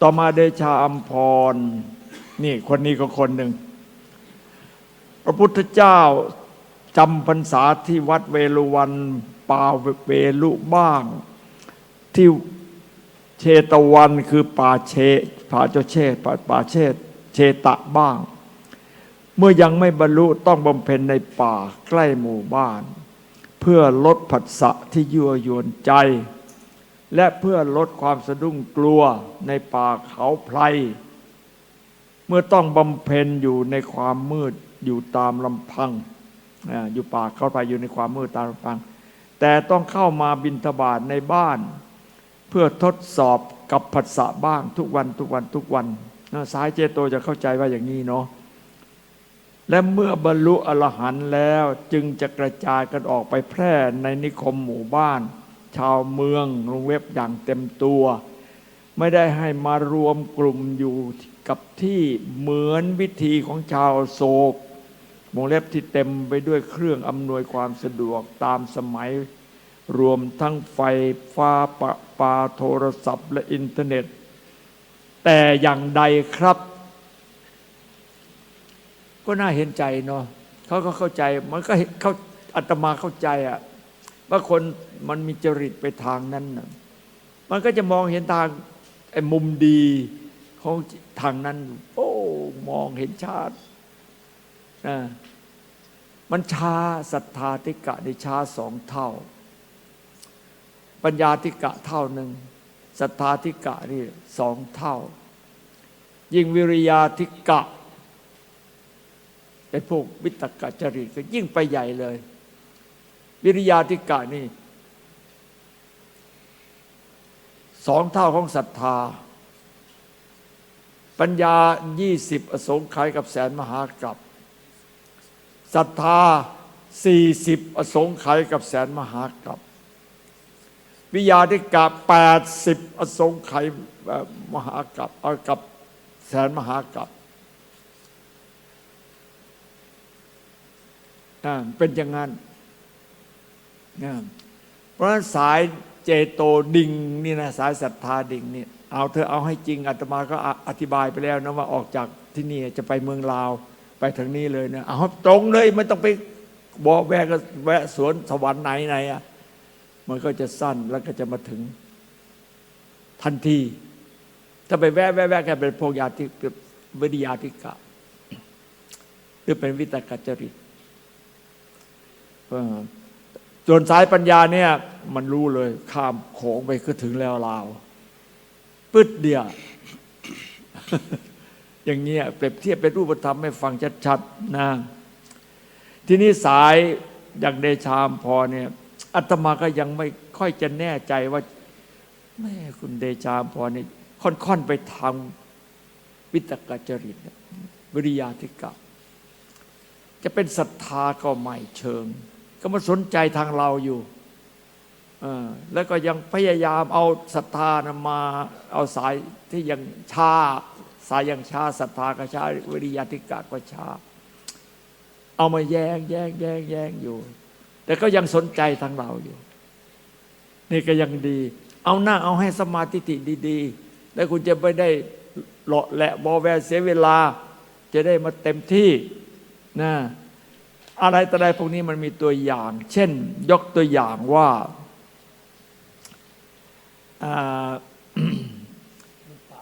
ต่อมาเดชาอัมพร นี่คนนี้ก็คนหนึ่ง พระพุทธเจ้าจำพรรษาที่วัดเวลุวันป่าเวลุบ้าง ที่เชตวันคือป่าเชป่าเจ้าเชป่าป่าเชษเชตะบ้าง เมื่อยังไม่บรรลุต้องบำเพ็ญในป่าใกล้หมู่บ้าน เพื่อลดผัสสะที่ยั่วยวนใจ และเพื่อลดความสะดุ้งกลัวในป่าเขาไพรเมื่อต้องบำเพ็ญอยู่ในความมืดอยู่ตามลำพังอยู่ป่าเขาไพรอยู่ในความมืดตามลำพัง แต่ต้องเข้ามาบินทบาทในบ้าน เพื่อทดสอบกับผัสสะบ้างทุกวันทุกวันทุกวันนะสายเจโตจะเข้าใจว่าอย่างนี้เนาะและเมื่อบรรลุอรหันต์แล้วจึงจะกระจายกันออกไปแพร่ในนิคมหมู่บ้าน ชาวเมืองลงเว็บอย่างเต็มตัว ไม่ได้ให้มารวมกลุ่มอยู่กับที่เหมือนวิธีของชาวโศกวงเล็บที่เต็มไปด้วยเครื่องอำนวยความสะดวกตามสมัย รวมทั้งไฟฟ้าประปาโทรศัพท์และอินเทอร์เน็ต แต่อย่างใดครับ ก็น่าเห็นใจเนาะเขาก็เข้าใจมันก็เห็นเขาอาตมาเข้าใจอะ ว่าคนมันมีจริตไปทางนั้นนะมันก็จะมองเห็นทางไอ้มุมดีของทางนั้น โอ้ มองเห็นชาตินะมันชาศรัทธาติกะในชาสองเท่า ปัญญาติกะเท่าหนึ่งศรัทธาติกะนี่สองเท่า ยิ่งวิริยาติกะไอ้พวกวิตกจริตก็ยิ่งไปใหญ่เลย วิริยาธิกะนี่สองเท่าของศรัทธา ปัญญายี่สิบอสงไขยกับแสนมหากับศรัทธาสี่สิบอสงไขยกับแสนมหากับวิยาธิกะแปดสิบอสงไขยมหากับเอากับแสนมหากับเป็นอย่างนั้น เพราะฉะนั้นสายเจโตดิ่งนี่นะสายศรัทธาดิ่งนี่เอาเธอเอาให้จริงอาตมาก็อธิบายไปแล้วนะว่าออกจากที่นี่จะไปเมืองลาวไปทางนี้เลยนะเอาตรงเลยไม่ต้องไปบอกแวะก็แวะสวนสวรรค์ไหนไหนอะมันก็จะสั้นแล้วก็จะมาถึงทันที ถ้าไปแวะแวะแวะแค่เป็นพวกยาติวิทยาธิกะ หรือเป็นวิตกจริต ส่วนสายปัญญาเนี่ย มันรู้เลย ข้ามโขงไปก็ถึงแล้วลาวปึ๊ดเดียวอย่างเงี้ยเปรียบเทียบเป็นรูปธรรมให้ฟังชัดๆนะทีนี้สายอย่างเดชามพอเนี่ยอาตมาก็ยังไม่ค่อยจะแน่ใจว่าแม่คุณเดชามพอเนี่ยค่อนๆไปทางวิตกจริตวิริยาธิกะจะเป็นศรัทธาก็ไม่เชิง ก็มาสนใจทางเราอยู่แล้วก็ยังพยายามเอาศรัทธานะมา เอาสายที่ยังช้าสายยังช้าศรัทธาก็ช้าวิริยาธิกะก็ช้าเอามาแยงแยงแยงแยงอยู่ แต่ก็ยังสนใจทางเราอยู่ นี่ก็ยังดี เอาหน้าเอาให้สมาธิดีๆ แล้วคุณจะไม่ได้เลาะแหละบอแวเสียเวลา จะได้มาเต็มที่นะ อะไรต่ออะไรพวกนี้มันมีตัวอย่าง เช่น ยกตัวอย่างว่า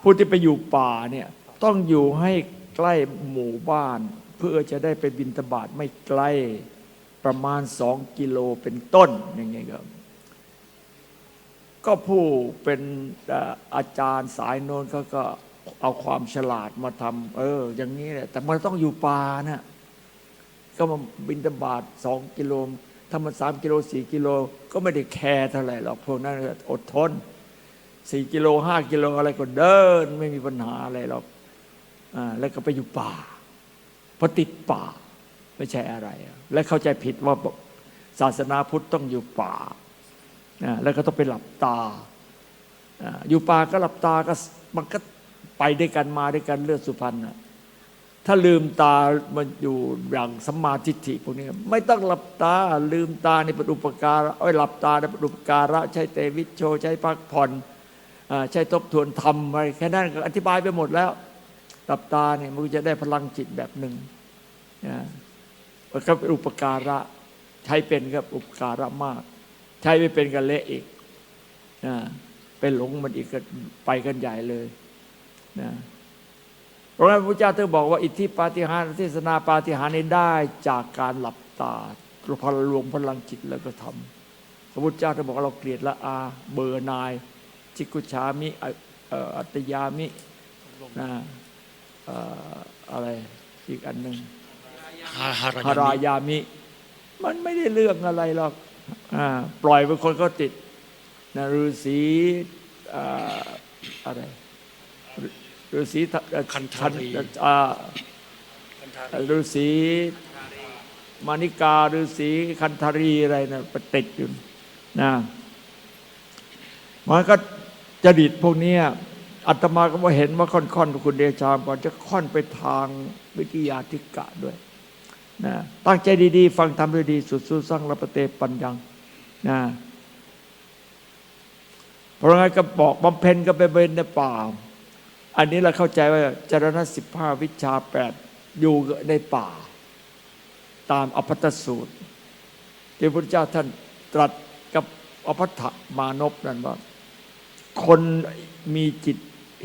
ผู้ที่ไปอยู่ป่าเนี่ยต้องอยู่ให้ใกล้หมู่บ้าน เพื่อจะได้ไปบินตบาทไม่ใกล้ประมาณสองกิโลเป็นต้นอย่างเงี้ยครับก็ผู้เป็นอาจารย์สายโน้นเขาก็เอาความฉลาดมาทำเออ อย่างนี้แหละแต่มันต้องอยู่ป่านะ ก็มาบินตบาทสองกิโลถ้ามันสามกิโลสี่กิโลก็ไม่ได้แคร์เท่าไหร่หรอกพวกนั้นอดทนสี่กิโลห้ากิโลอะไรก็เดิน ไม่มีปัญหาอะไรหรอกอแล้วก็ไปอยู่ป่าเพราะติดป่าไม่ใช่อะไร และเข้าใจผิดว่าศาสนาพุทธต้องอยู่ป่าแล้วก็ต้องไปหลับตา อยู่ป่าก็หลับตาก็มันก็ไปด้วยกันมาด้วยกันเลือดสุพรรณ ถ้าลืมตามันอยู่อย่างสัมมาทิฏฐิพวกนี้ ไม่ต้องหลับตาลืมตาในปฏิปการะเอ้ยหลับตาในปฏิปการะ ใช้เตวิชโช ใช้พักผ่อนอใช้ทบทวนธรรมอะไรแค่นั้นก็อธิบายไปหมดแล้วตับตาเนี่ยมันจะได้พลังจิตแบบหนึ่งนะมันก็เป็นอุปการะ ใช้เป็นก็อุปการะมาก ใช้ไม่เป็นก็เละอีกนะไปหลงมันอีกก็ไปกันใหญ่เลยนะ พราะฉะนั้นพระเจ้าถึงบอกว่าอิทธิปาฏิหาริย์เทศนาปาฏิหาริย์นี้ได้จากการหลับตาพลรวมพลังจิตแล้วก็ทำพระพุทธเจ้าท่านบอกว่าเราเกลียดละอาเบอร์นาย จิกุชามิเอ่อเอ่ออัตยามินะเอ่ออะไรอีกอันหนึ่งฮาฮาฮารารายามิ มันไม่ได้เรื่องอะไรหรอกอาปล่อยเป็นคนก็ติดนะฤาษีอ่าอะไร ฤาษีทะเอ่อคันธารีอ่าฤาษีมานิกาฤาษีคันธารีอะไรนะไปติดอยู่นะมันก็จริตพวกเนี้ยอาตมาก็มาเห็นว่าค่อนๆคุณเดชาก่อนจะค่อนไปทางวิทยาธิกะด้วยนะตั้งใจดีๆ ฟังทำด้วยดี สุดสู้สร้างระปะเตปัญญังนะเพราะงั้นก็บอกบำเพ็ญก็ไปเป็นในป่า อันนี้เราเข้าใจว่าจารณะสิบห้าวิชาแปดอยู่ในป่า ตามอภัตสูตร ที่พระเจ้าท่านตรัสกับอภัตถมานพนั่นว่า คนมีจิต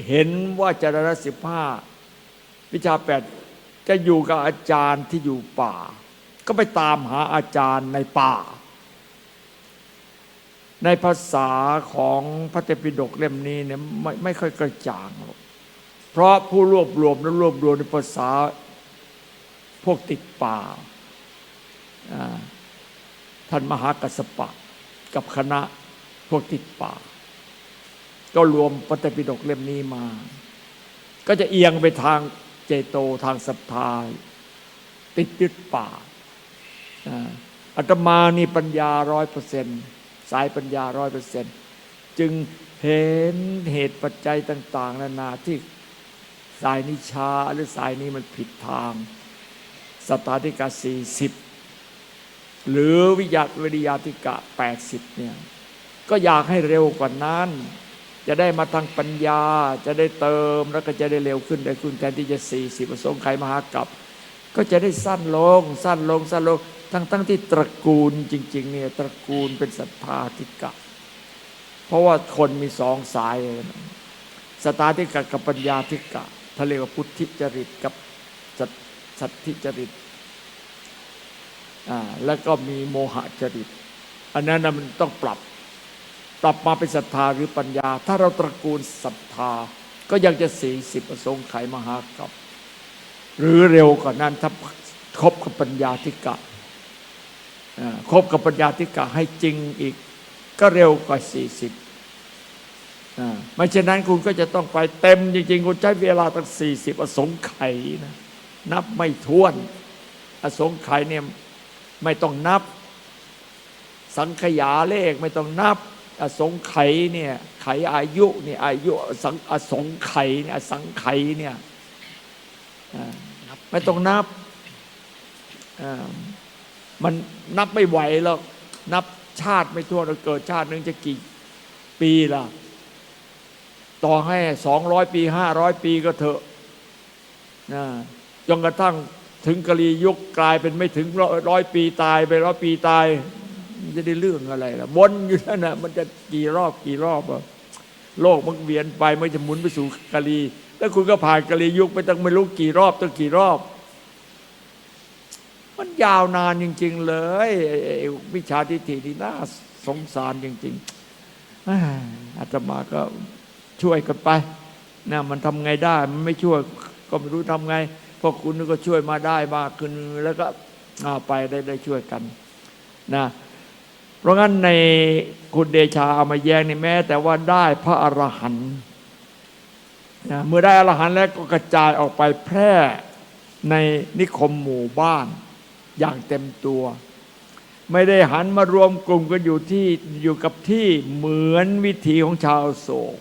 เห็นว่าจารณะสิบห้าวิชาแปดจะอยู่กับอาจารย์ที่อยู่ป่า ก็ไปตามหาอาจารย์ในป่า ในภาษาของพระเตปิฎกเล่มนี้เนี่ยไม่ไม่ค่อยกระจ่างหรอก เพราะผู้รวบรวมนั้นรวบรวมในภาษาพวกติดป่า ท่านมหากัสปะ กับคณะพวกติดป่า ก็รวมพระเตปิฎกเล่มนี้มา ก็จะเอียงไปทางเจโตทางศรัทธาติดยึดป่าอาตมานี่ปัญญาร้อยเปอร์เซ็นต์สายปัญญาร้อยเปอร์เซ็นต์จึงเห็นเหตุปัจจัยต่าง ๆ นานาที่ สายนิชาหรือสายนี้มันผิดทาง สตาธิกาสี่สิบหรือวิยาวิริยาธิกะแปดสิบเนี่ยก็อยากให้เร็วกว่านั้น จะได้มาทางปัญญาจะได้เติมแล้วก็จะได้เร็วขึ้นได้ขึ้นแทนที่จะสี่สิบประสงค์ไขมหากรัปก็จะได้สั้นลง สั้นลงสั้นลงทั้งทั้งที่ตระกูลจริง ๆ เนี่ยตระกูลเป็นศรัทธาธิกะ เพราะว่าคนมีสองสาย สตาธิกะกับปัญญาธิกะ ทะเลว่าพุทธิจริตกับสัตสัตธิจริตอ่าแล้วก็มีโมหจริต อันนั้นนะมันต้องปรับ ปรับมาเป็นศรัทธาหรือปัญญา ถ้าเราตระกูลศรัทธา ก็ยังจะสี่สิบประสงค์ไขมหากับ หรือเร็วกว่านั้นถ้าครบกับปัญญาธิกะอ่าครบกับปัญญาธิกะให้จริงอีก ก็เร็วกว่าสี่สิบ ไม่เช่นนั้นคุณก็จะต้องไปเต็มจริง ๆ คุณใช้เวลาตั้งสี่สิบอสงไขยนะนับไม่ถ้วน อสงไขยเนี่ยไม่ต้องนับ สังขยาเลขไม่ต้องนับ อสงไขยเนี่ยไขอายุเนี่ยอายุสังอสงไขยเนี่ยสังไขยเนี่ยไม่ต้องนับมันนับไม่ไหวหรอกนับชาติไม่ทั่วเราเกิดชาติหนึงจะกี่ปีล่ะ ต่อให้สองร้อยปีห้าร้อยปีก็เถอะนะจนกระทั่งถึงกะลียุคกลายเป็นไม่ถึงร้อยปีตายไปร้อยปีตายมันจะได้เรื่องอะไรล่ะวนอยู่นั่นนะมันจะกี่รอบกี่รอบอะโลกมันเวียนไปมันจะหมุนไปสู่กะลีแล้วคุณก็ผ่านกะลียุคไปตั้งไม่รู้กี่รอบตั้งกี่รอบ มันยาวนานจริง ๆ เลยวิชาทิฏฐิที่น่าสงสารจริงๆอาตมาก็ ช่วยกันไปนะมันทำไงได้ มันไม่ช่วยก็ไม่รู้ทำไงพวกคุณก็ช่วยมาได้มากขึ้นแล้วก็เอาไปได้ได้ช่วยกันนะเพราะงั้นในคุณเดชาเอามาแย้งนี่แม้ แต่ว่าได้พระอรหันต์นะเมื่อได้อรหันต์แล้วก็กระจายออกไปแพร่ในนิคมหมู่บ้านอย่างเต็มตัว ไม่ได้หันมารวมกลุ่มกันอยู่ที่อยู่กับที่เหมือนวิถีของชาวโศก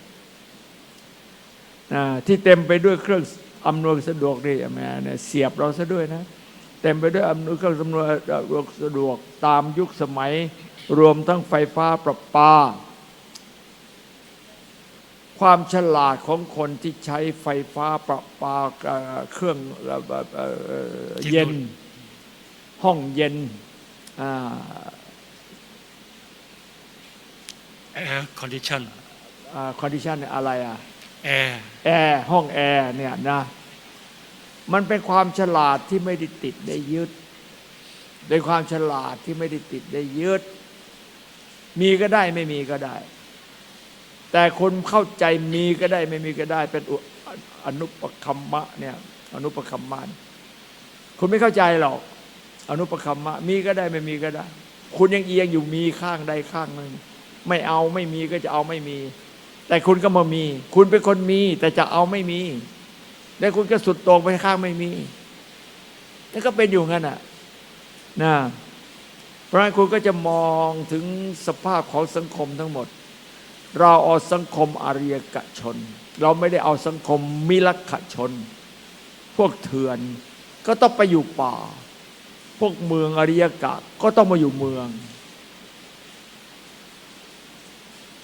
ที่เต็มไปด้วยเครื่องอำนวยสะดวกนี่แม่เนี่ยเสียบเราซะด้วยนะเต็มไปด้วยอำนวยเครื่องอำนวยสะดวกตามยุคสมัย รวมทั้งไฟฟ้าประปาคความฉลาดของคนที่ใช้ไฟฟ้าประปาเอ่อเครื่องเอ่อเอ่อเย็น ห้องเย็นอ่า air condition คอนดิชันอะไรอะ air แอร์ห้องแอร์เนี่ยนะ มันเป็นความฉลาดที่ไม่ได้ติดได้ยึดเป็นความฉลาดที่ไม่ได้ติดได้ยึด มีก็ได้ไม่มีก็ได้ แต่คนเข้าใจมีก็ได้ไม่มีก็ได้ เป็นอุอนุปคัมมะเนี่ยอนุปคัมมานคุณไม่เข้าใจหรอก อนุปคัมมะ มีก็ได้ไม่มีก็ได้ คุณยังเอียงอยู่มีข้างใดข้างหนึ่งไม่เอาไม่มีก็จะเอาไม่มี แต่คุณก็มามี คุณเป็นคนมี แต่จะเอาไม่มี แล้วคุณก็สุดโต่งไปข้างไม่มีนั่นก็เป็นอยู่งั้นน่ะนะเพราะฉะนั้นคุณก็จะมองถึงสภาพของสังคมทั้งหมด เราเอาสังคมอาริยกชน เราไม่ได้เอาสังคมมิลขชน พวกเถื่อนก็ต้องไปอยู่ป่า พวกเมืองอริยกะก็ต้องมาอยู่เมือง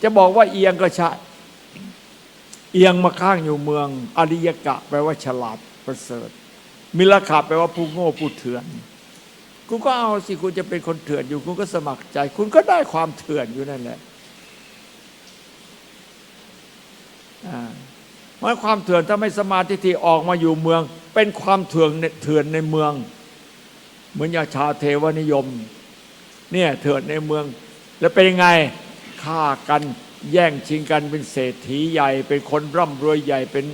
จะบอกว่าเอียงก็ใช่ เอียงมาข้างอยู่เมือง อริยกะ แปลว่าฉลาดประเสริฐ มิลขะแปลว่าผู้โง่ผู้เถื่อนคุณก็เอาสิคุณจะเป็นคนเถื่อนอยู่ คุณก็สมัครใจ คุณก็ได้ความเถื่อนอยู่นั่นแหละอ่าเพราะความเถื่อนถ้าไม่สมาธิที่ออกมาอยู่เมือง เป็นความเถื่อนในเถื่อนในเมือง เหมือนอย่างชาเทวนิยม เนี่ยเถื่อนในเมือง แล้วเป็นยังไงฆ่ากัน แย่งชิงกันเป็นเศรษฐีใหญ่ เป็นคนร่ำรวยใหญ่เป็น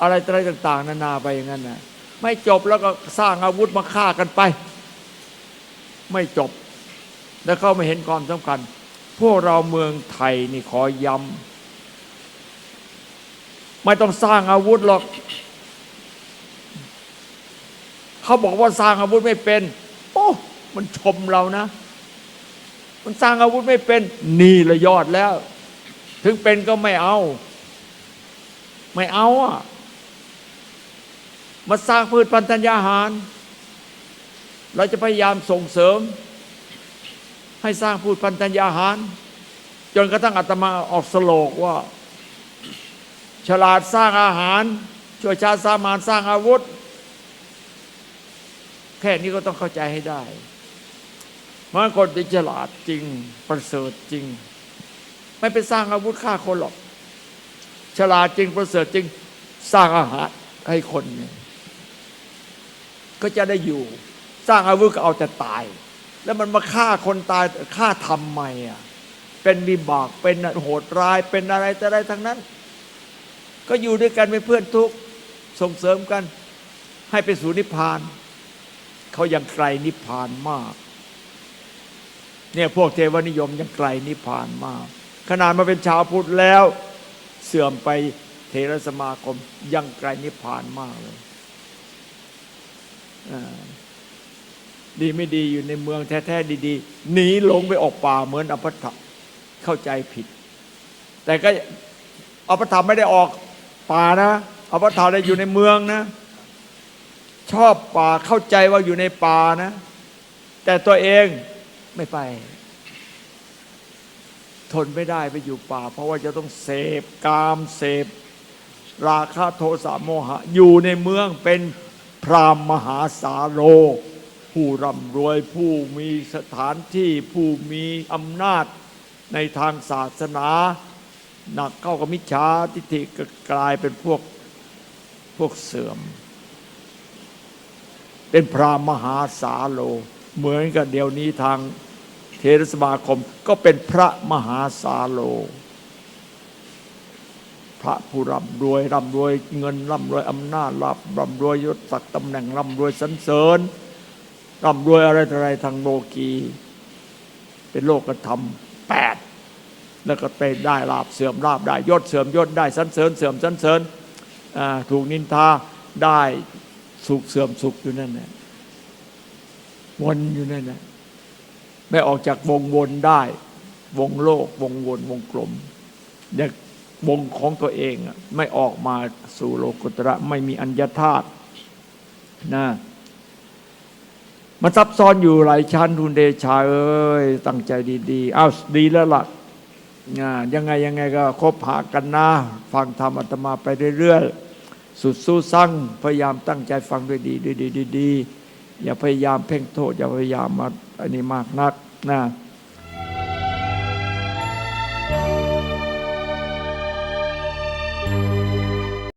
อะไรอะไรต่าง ๆ นานาไปอย่างนั้นนะไม่จบแล้วก็สร้างอาวุธมาฆ่ากันไป ไม่จบ แล้วเขาไม่เห็นความสำคัญ พวกเราเมืองไทยนี่ขอย้ำไม่ต้องสร้างอาวุธหรอกเขาบอกว่าสร้างอาวุธไม่เป็น โอ้มันชมเรานะ มันสร้างอาวุธไม่เป็น นี่ละยอดแล้ว ถึงเป็นก็ไม่เอา ไม่เอาอะมาสร้างพืชพันธัญญาหาร เราจะพยายามส่งเสริม ให้สร้างพืชพันธัญญาหาร จนกระทั่งอาตมาออกสโลกว่า ฉลาดสร้างอาหาร ช่วยชาติสามานสร้างอาวุธ แค่นี้ก็ต้องเข้าใจให้ได้มันคนที่ฉลาดจริง ประเสริฐจริง ไม่ไปสร้างอาวุธฆ่าคนหรอก ฉลาดจริงประเสริฐจริงสร้างอาหารให้คนเนี่ยก็จะได้อยู่ สร้างอาวุธก็เอาแต่ตาย แล้วมันมาฆ่าคนตายฆ่าทำไมอะเป็นวิบากเป็นโหดร้ายเป็นอะไรแต่อะไรทั้งนั้น ก็อยู่ด้วยกันเป็นเพื่อนทุกส่งเสริมกัน ให้ไปสู่นิพพานเขายังไกลนิพพานมาก เนี่ยพวกเทวนิยมยังไกลนิพพานมาก ขนาดมาเป็นชาวพุทธแล้ว เสื่อมไปเทรสมาคมยังไกลนิพพานมากเลยดีไม่ดีอยู่ในเมืองแท้ๆดีๆหนีหลงไปออกป่าเหมือนอภัตถะเข้าใจผิด แต่ก็อภัตถะไม่ได้ออกป่านะอภัตถะได้อยู่ในเมืองนะ ชอบป่าเข้าใจว่าอยู่ในป่านะ แต่ตัวเองไม่ไป ทนไม่ได้ไปอยู่ป่า เพราะว่าจะต้องเสพกามเสพ ราคะโทสะโมหะ อยู่ในเมืองเป็นพรามมหาสาโร ผู้ร่ำรวยผู้มีสถานที่ผู้มีอำนาจในทางศาสนา หนักเข้ากับมิจฉาทิฏฐิก็กลายเป็นพวกพวกเสื่อม เป็นพรามมหาสาโล เหมือนกับเดี๋ยวนี้ทาง เทรสมาคมก็เป็นพระมหาสาโล พระผู้ร่ำรวยร่ำรวยเงินร่ำรวยอำนาจร่ำร่ำรวยยศศักดิ์ตำแหน่งร่ำรวยสรรเสริญร่ำรวยอะไรอะไรทางโลกี เป็นโลกธรรมแปดแล้วก็ไปได้ลาบเสื่อมลาบได้ยศเสื่อมยศได้สรรเสริญเสื่อมสรรเสริญถูกนินทาได้สุขเสื่อมสุขอยู่นั่นแหละวนอยู่นั่นแหละ ไม่ออกจากวงวนได้ วงโลก วงวนวงกลมจากวงของตัวเองไม่ออกมาสู่โลกุตระไม่มีอัญญธาตุนะมันซับซ้อนอยู่หลายชั้นทุนเดชาเอ้ยตั้งใจดีๆอ้าวดีแล้วละ่ะยังไงยังไงก็คบหากันนะ ฟังธรรมอัตมาไปเรื่อยๆ สุดสู้สั่งพยายามตั้งใจฟังด้วยดีๆดีๆอย่าพยายามเพ่งโทษ อย่าพยายามมา อันนี้มากนักนะ